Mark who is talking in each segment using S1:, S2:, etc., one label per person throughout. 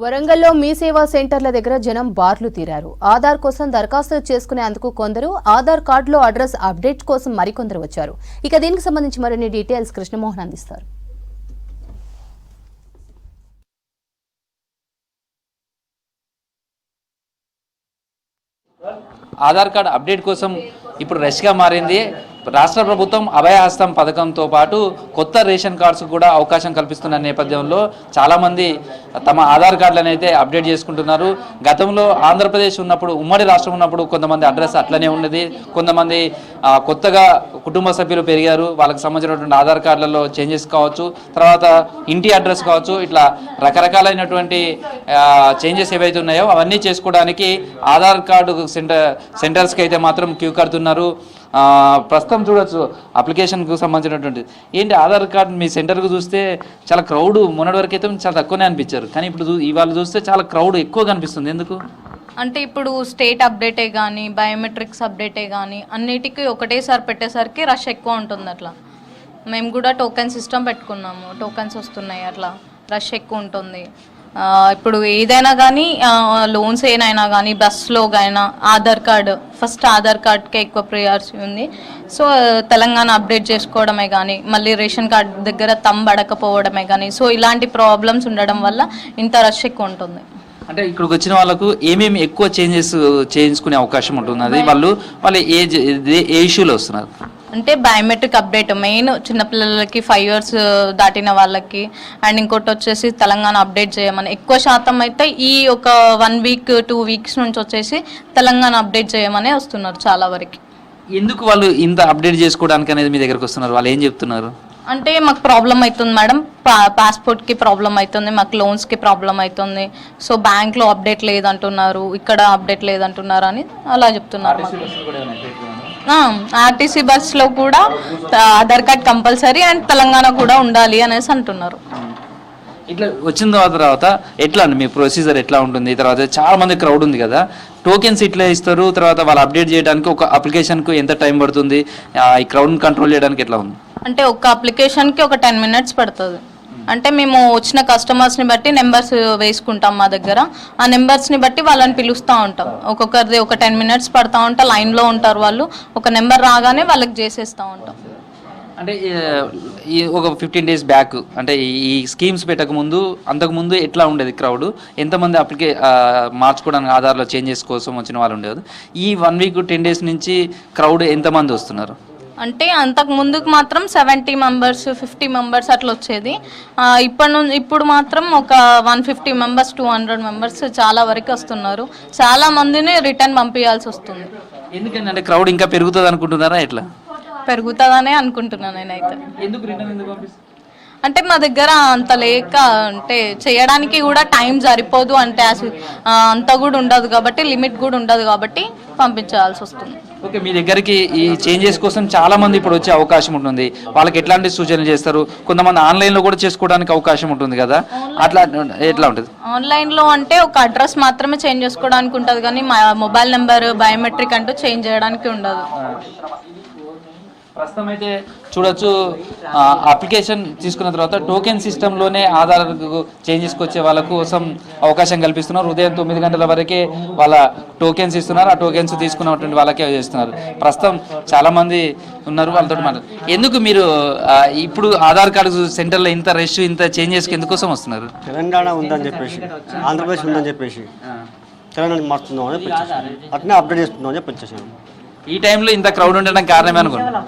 S1: వరంగల్లో మీ సేవా సెంటర్ల దగ్గర జనం బార్లు తీరారు. ఆధార్ కోసం దరఖాస్తు చేసుకునేందుకు కొందరు ఆధార్ కార్డులో అడ్రస్ అప్డేట్ కోసం మరికొందరు వచ్చారు. ఇక దీనికి సంబంధించి మరిన్ని డీటెయిల్స్ కృష్ణమోహన్ అందిస్తారు.
S2: ఆధార్ కార్డ్ అప్డేట్ కోసం ఇప్పుడు రష్గా మారింది. రాష్ట్ర ప్రభుత్వం అభయహస్తం పథకంతో పాటు కొత్త రేషన్ కార్డ్స్ కూడా అవకాశం కల్పిస్తున్న నేపథ్యంలో చాలామంది తమ ఆధార్ కార్డులను అయితే అప్డేట్ చేసుకుంటున్నారు. గతంలో ఆంధ్రప్రదేశ్ ఉన్నప్పుడు ఉమ్మడి రాష్ట్రం ఉన్నప్పుడు కొంతమంది అడ్రస్ అట్లనే ఉన్నది కొంతమంది కొత్తగా కుటుంబ సభ్యులు పెరిగారు. వాళ్ళకి సంబంధించినటువంటి ఆధార్ కార్డులలో చేంజెస్ కావచ్చు. తర్వాత ఇంటి అడ్రస్ కావచ్చు. ఇట్లా రకరకాలైనటువంటి చేంజెస్ ఏవైతే ఉన్నాయో అవన్నీ చేసుకోవడానికి ఆధార్ కార్డు సెంటర్ సెంటర్స్కి అయితే మాత్రం క్యూ కడుతున్నారు. ప్రస్తుతం చూడొచ్చు అప్లికేషన్కు సంబంధించినటువంటి. ఏంటి ఆధార్ కార్డు మీ సెంటర్కు చూస్తే చాలా క్రౌడ్ మొన్నటి వరకు అయితే చాలా తక్కువనే అనిపించారు. కానీ ఇప్పుడు చూ- ఇవాళ చూస్తే చాలా క్రౌడ్ ఎక్కువ కనిపిస్తుంది. ఎందుకు?
S3: అంటే ఇప్పుడు స్టేట్ అప్డేటే కానీ బయోమెట్రిక్స్ అప్డేటే కానీ అన్నిటికీ ఒకటేసారి పెట్టేసరికి రష్ ఎక్కువ ఉంటుంది అట్లా. మేము కూడా టోకెన్ సిస్టమ్ పెట్టుకున్నాము. టోకెన్స్ వస్తున్నాయి అట్లా. రష్ ఎక్కువ ఉంటుంది. ఇప్పుడు ఏదైనా కానీ లోన్స్ ఏనైనా కానీ బస్సులో అయినా ఆధార్ కార్డు ఫస్ట్ ఆధార్ కార్డ్కే ఎక్కువ ప్రియారిటీ ఉంది. సో తెలంగాణ అప్డేట్ చేసుకోవడమే కానీ మళ్ళీ రేషన్ కార్డ్ దగ్గర తంబడకపోవడమే కానీ సో ఇలాంటి ప్రాబ్లమ్స్ ఉండడం వల్ల ఇంత రష్ ఎక్కువ ఉంటుంది.
S2: అంటే ఇక్కడికి వచ్చిన వాళ్ళకు ఏమేమి ఎక్కువ చేంజెస్ చేయించుకునే అవకాశం ఉంటున్నది వాళ్ళు వాళ్ళు ఏ- ఏ ఇష్యూలో వస్తున్నారు.
S3: అంటే బయోమెట్రిక్ అప్డేట్ మెయిన్ చిన్నపిల్లలకి ఫైవ్ ఇయర్స్ దాటిన వాళ్ళకి. అండ్ ఇంకోటి వచ్చేసి తెలంగాణ అప్డేట్ చేయమని. ఎక్కువ శాతం అయితే ఈ ఒక వన్ వీక్ టూ వీక్స్ నుంచి వచ్చేసి తెలంగాణ అప్డేట్ చేయమని వస్తున్నారు చాలా వరకు.
S2: ఎందుకు వాళ్ళు ఇంత అప్డేట్ చేసుకోవడానికి అనేది మీ దగ్గరకు వస్తున్నారు? వాళ్ళు ఏం చెప్తున్నారు?
S3: అంటే మాకు ప్రాబ్లం అవుతుంది మేడం. పాస్పోర్ట్కి ప్రాబ్లం అవుతుంది మాకు లోన్స్కి ప్రాబ్లం అవుతుంది సో బ్యాంక్లో అప్డేట్ లేదంటున్నారు ఇక్కడ అప్డేట్ లేదంటున్నారు అని అలా చెప్తున్నారు ఆర్టీసీ బస్లో కూడా Aadhaar card compulsory and Telangana కూడా ఉండాలి అనేసి అంటున్నారు.
S2: ఇట్లా వచ్చిన తర్వాత తర్వాత ఎట్లా అండి? మీ ప్రొసీజర్ ఎట్లా ఉంటుంది? తర్వాత చాలా మంది క్రౌడ్ ఉంది కదా. టోకెన్స్ ఇట్లా ఇస్తారు తర్వాత వాళ్ళు అప్డేట్ చేయడానికి ఒక అప్లికేషన్కు ఎంత టైం పడుతుంది? ఈ క్రౌడ్ కంట్రోల్ చేయడానికి ఎట్లా ఉంది?
S3: అంటే ఒక అప్లికేషన్కి ఒక టెన్ మినిట్స్ పడుతుంది. అంటే మేము వచ్చిన కస్టమర్స్ని బట్టి నెంబర్స్ వేసుకుంటాం మా దగ్గర. ఆ నెంబర్స్ని బట్టి వాళ్ళని పిలుస్తూ ఉంటాం. ఒక్కొక్కరిది ఒక టెన్ మినిట్స్ పడతా ఉంటా లైన్లో ఉంటారు వాళ్ళు. ఒక నెంబర్ రాగానే వాళ్ళకి చేసేస్తూ ఉంటాం.
S2: అంటే ఈ- ఒక ఫిఫ్టీన్ డేస్ బ్యాక్ అంటే ఈ- స్కీమ్స్ పెట్టక ముందు అంతకు ముందు ఎట్లా ఉండేది క్రౌడ్ ఎంతమంది అప్లికే మార్చుకోవడానికి ఆధార్లో చేంజెస్ కోసం వచ్చిన వాళ్ళు ఉండేది ఈ వన్ వీక్ టెన్ డేస్ నుంచి క్రౌడ్ ఎంతమంది వస్తున్నారు?
S3: అంటే అంతకు ముందుకు మాత్రం సెవెంటీ మెంబర్స్ ఫిఫ్టీ మెంబర్స్ అట్లా వచ్చేది. ఇప్పటి నుంచి ఇప్పుడు మాత్రం ఒక one fifty members two hundred members చాలా వరకు వస్తున్నారు. చాలా మందిని రిటర్న్ పంపించాల్సి వస్తుంది.
S2: ఎందుకంటే క్రౌడ్ ఇంకా పెరుగుతుంది అనుకుంటున్నారా ఎట్లా?
S3: పెరుగుతుందనే అనుకుంటున్నాను నేనైతే.
S2: ఎందుకు రిటర్న్ ఎందుకు పంపిస్తారు?
S3: అంటే మా దగ్గర అంత లేక అంటే చేయడానికి కూడా టైం సరిపోదు అంటే అంత కూడా ఉండదు కాబట్టి లిమిట్ కూడా ఉండదు కాబట్టి పంపించాల్సి వస్తుంది.
S2: ఓకే మీ దగ్గరికి ఈ చేంజెస్ కోసం చాలా మంది ఇప్పుడు వచ్చే అవకాశం ఉంటుంది. వాళ్ళకి ఎట్లాంటి సూచనలు చేస్తారు? కొంతమంది ఆన్లైన్లో కూడా చేసుకోవడానికి అవకాశం ఉంటుంది కదా? అట్లా ఎట్లా ఉంటుంది?
S3: ఆన్లైన్లో అంటే ఒక అడ్రస్ మాత్రమే చేంజ్ చేసుకోవడానికి ఉంటుంది కానీ మా మొబైల్ నెంబర్ బయోమెట్రిక్ అంటూ చేంజ్ చేయడానికి ఉండదు.
S2: ప్రస్తుతం అయితే చూడొచ్చు అప్లికేషన్ తీసుకున్న తర్వాత టోకెన్ సిస్టంలోనే ఆధార్ చేంజెస్కి వచ్చే వాళ్ళ కోసం అవకాశం కల్పిస్తున్నారు. ఉదయం తొమ్మిది గంటల వరకే వాళ్ళ టోకెన్స్ ఇస్తున్నారు. ఆ టోకెన్స్ తీసుకున్నటువంటి వాళ్ళకే చేస్తున్నారు. ప్రస్తుతం చాలా మంది ఉన్నారు వాళ్ళతో మాట్లాడు ఎందుకు మీరు ఇప్పుడు ఆధార్ కార్డు సెంటర్లో ఇంత రష్ ఇంత చేంజెస్కి ఎందుకోసం వస్తున్నారు?
S4: తెలంగాణ ఉందని చెప్పేసి ఆంధ్రప్రదేశ్ ఉందని చెప్పేసి తెలంగాణ మారుతున్నాం అని అట్నే అప్డేట్ చేసుకుందాం అని చెప్పి
S2: ఈ టైంలో ఇంత క్రౌడ్ ఉండడానికి కారణమే అనుకుంటున్నాను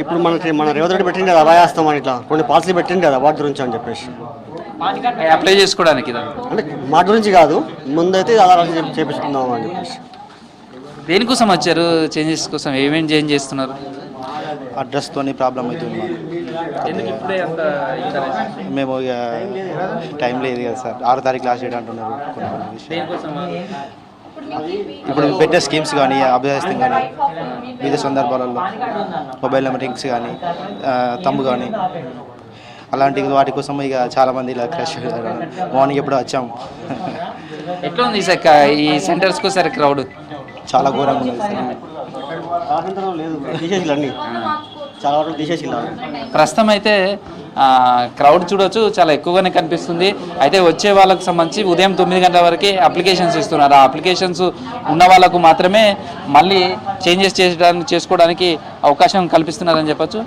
S4: ఇప్పుడు మనకి మన రేవంత్ రెడ్డి పెట్టింది కదా అభయాస్తం అని ఇట్లా కొన్ని పాలసీ పెట్టింది కదా వాటి గురించి అని చెప్పేసి.
S2: అప్లై చేసుకోవడానికి?
S4: అంటే మా గురించి కాదు ముందైతే చేపి- చేపించుకుందాం అని చెప్పేసి.
S2: దేనికోసం వచ్చారు? చేంజెస్ కోసం ఏమేమి చేంజ్ చేస్తున్నారు?
S5: అడ్రస్తోని ప్రాబ్లం అవుతుంది మాకు. మేము ఇక టైం లేదు కదా సార్. ఆరో తారీఖు లాస్ట్ డేట్ అంటున్నారు. ఇప్పుడు పెట్టే స్కీమ్స్ కానీ అభ్యర్థం కానీ వివిధ సందర్భాలలో మొబైల్ నెంబర్ లింక్స్ కానీ తమ్ము కానీ అలాంటి వాటి కోసం ఇక చాలామంది ఇలా క్రష్ మార్నింగ్ ఎప్పుడో వచ్చాం.
S2: ఎట్లా ఉంది సార్ ఈ సెంటర్స్కి సరే క్రౌడ్
S5: చాలా ఘోరంగా ఉన్నది
S4: అన్ని. చాలా వరకు తీసేసి
S2: ప్రస్తుతం అయితే క్రౌడ్ చూడొచ్చు చాలా ఎక్కువగానే కనిపిస్తుంది. అయితే వచ్చే వాళ్ళకు సంబంధించి ఉదయం తొమ్మిది గంటల వరకే అప్లికేషన్స్ ఇస్తున్నారు. ఆ అప్లికేషన్స్ ఉన్న వాళ్ళకు మాత్రమే మళ్ళీ చేంజెస్ చేయడానికి చేసుకోవడానికి అవకాశం కల్పిస్తున్నారని చెప్పచ్చు.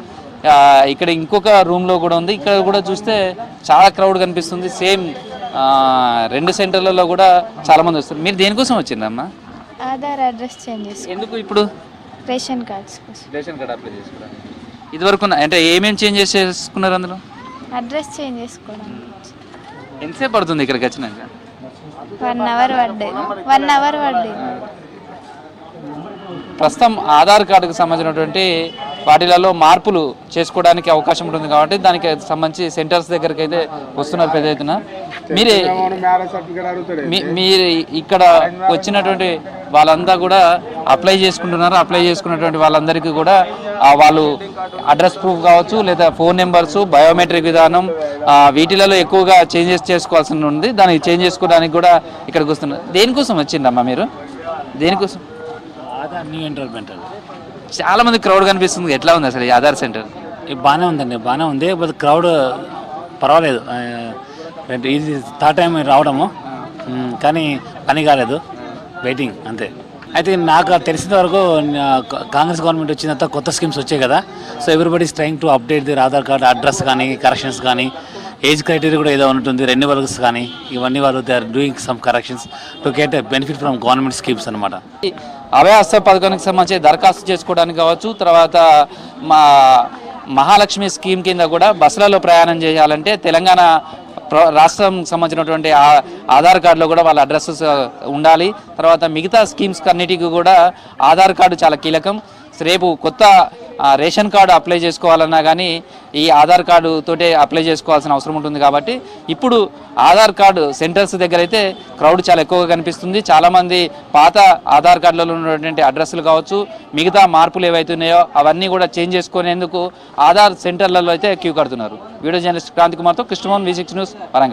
S2: ఇక్కడ ఇంకొక రూమ్లో కూడా ఉంది. ఇక్కడ కూడా చూస్తే చాలా క్రౌడ్ కనిపిస్తుంది. సేమ్ రెండు సెంటర్లలో కూడా చాలామంది వస్తారు. మీరు దేనికోసం వచ్చిందమ్మా?
S6: ఆధార్ అడ్రస్ చేంజ్ చేసుకో.
S2: ఎందుకు ఇప్పుడు?
S6: రేషన్ కార్డ్స్ కోసం.
S2: రేషన్ కార్డ్ అప్లై చేసుకోవడానికి ఇదివరకు ఉన్న- అంటే ఏమేమి చేంజెస్ చేసుకున్నారు అందులో?
S6: అడ్రస్ చేంజ్ చేసుకోవడానికి
S2: ఎంతసేపు పడుతుంది ఇక్కడికి వచ్చినాక
S6: వన్ అవర్ పడ్డది. వన్ అవర్ పడ్డది.
S2: ప్రస్తుతం ఆధార్ కార్డుకు సంబంధించినటువంటి వాటిలలో మార్పులు చేసుకోవడానికి అవకాశం ఉంటుంది కాబట్టి దానికి సంబంధించి సెంటర్స్ దగ్గరికి అయితే వస్తున్నారు పెద్ద ఎత్తున. మీరే మీరు ఇక్కడ వచ్చినటువంటి వాళ్ళంతా కూడా అప్లై చేసుకుంటున్నారు. అప్లై చేసుకున్నటువంటి వాళ్ళందరికీ కూడా వాళ్ళు అడ్రస్ ప్రూఫ్ కావచ్చు లేదా ఫోన్ నెంబర్స్ బయోమెట్రిక్ విధానం వీటిలలో ఎక్కువగా చేంజెస్ చేసుకోవాల్సి ఉంది. దానికి చేంజ్ చేసుకోవడానికి కూడా ఇక్కడికి వస్తున్నారు దేనికోసం వచ్చిందమ్మా మీరు? దేనికోసం?
S7: ఆధార్ న్యూ
S2: చాలా మంది క్రౌడ్ కనిపిస్తుంది. ఎట్లా ఉంది అసలు ఈ ఆధార్ సెంటర్?
S7: బాగానే ఉందండి బాగానే ఉంది. బట్ క్రౌడ్ పర్వాలేదు. ఇది థర్డ్ టైం రావడము. కానీ పని కాలేదు. వెయిటింగ్ అంతే. అయితే నాకు తెలిసిన వరకు కాంగ్రెస్ గవర్నమెంట్ వచ్చిన తర్వాత కొత్త స్కీమ్స్ వచ్చాయి కదా. So everybody is trying to update the Aadhaar card address కానీ కరెక్షన్స్ కానీ. ఏజ్ క్రైటీరియా కూడా ఏదో ఉంటుంది రెన్యువల్స్ కానీ ఇవన్నీ వాళ్ళు they are doing some corrections to get benefit from government schemes అనమాట
S2: అభయహస్త పథకానికి సంబంధించి దరఖాస్తు చేసుకోవడానికి కావచ్చు తర్వాత మా మహాలక్ష్మి స్కీమ్ కింద కూడా బస్సులలో ప్రయాణం చేయాలంటే తెలంగాణ ప్ర- రాష్ట్రం సంబంధించినటువంటి ఆధార్ కార్డులో కూడా వాళ్ళ అడ్రస్సెస్ ఉండాలి. తర్వాత మిగతా స్కీమ్స్ అన్నిటికీ కూడా ఆధార్ కార్డు చాలా కీలకం. రేపు కొత్త రేషన్ కార్డు అప్లై చేసుకోవాలన్నా కానీ ఈ ఆధార్ కార్డు తోటే అప్లై చేసుకోవాల్సిన అవసరం ఉంటుంది కాబట్టి ఇప్పుడు ఆధార్ కార్డు సెంటర్స్ దగ్గర అయితే క్రౌడ్ చాలా ఎక్కువగా కనిపిస్తుంది. చాలామంది పాత ఆధార్ కార్డులలో ఉన్నటువంటి అడ్రస్లు కావచ్చు మిగతా మార్పులు ఏవైతున్నాయో అవన్నీ కూడా చేంజ్ చేసుకునేందుకు ఆధార్ సెంటర్లలో అయితే క్యూ కడుతున్నారు. వీడియో జర్నలిస్ట్ క్రాంతి కుమార్తో Krishnamohan V six news Warangal.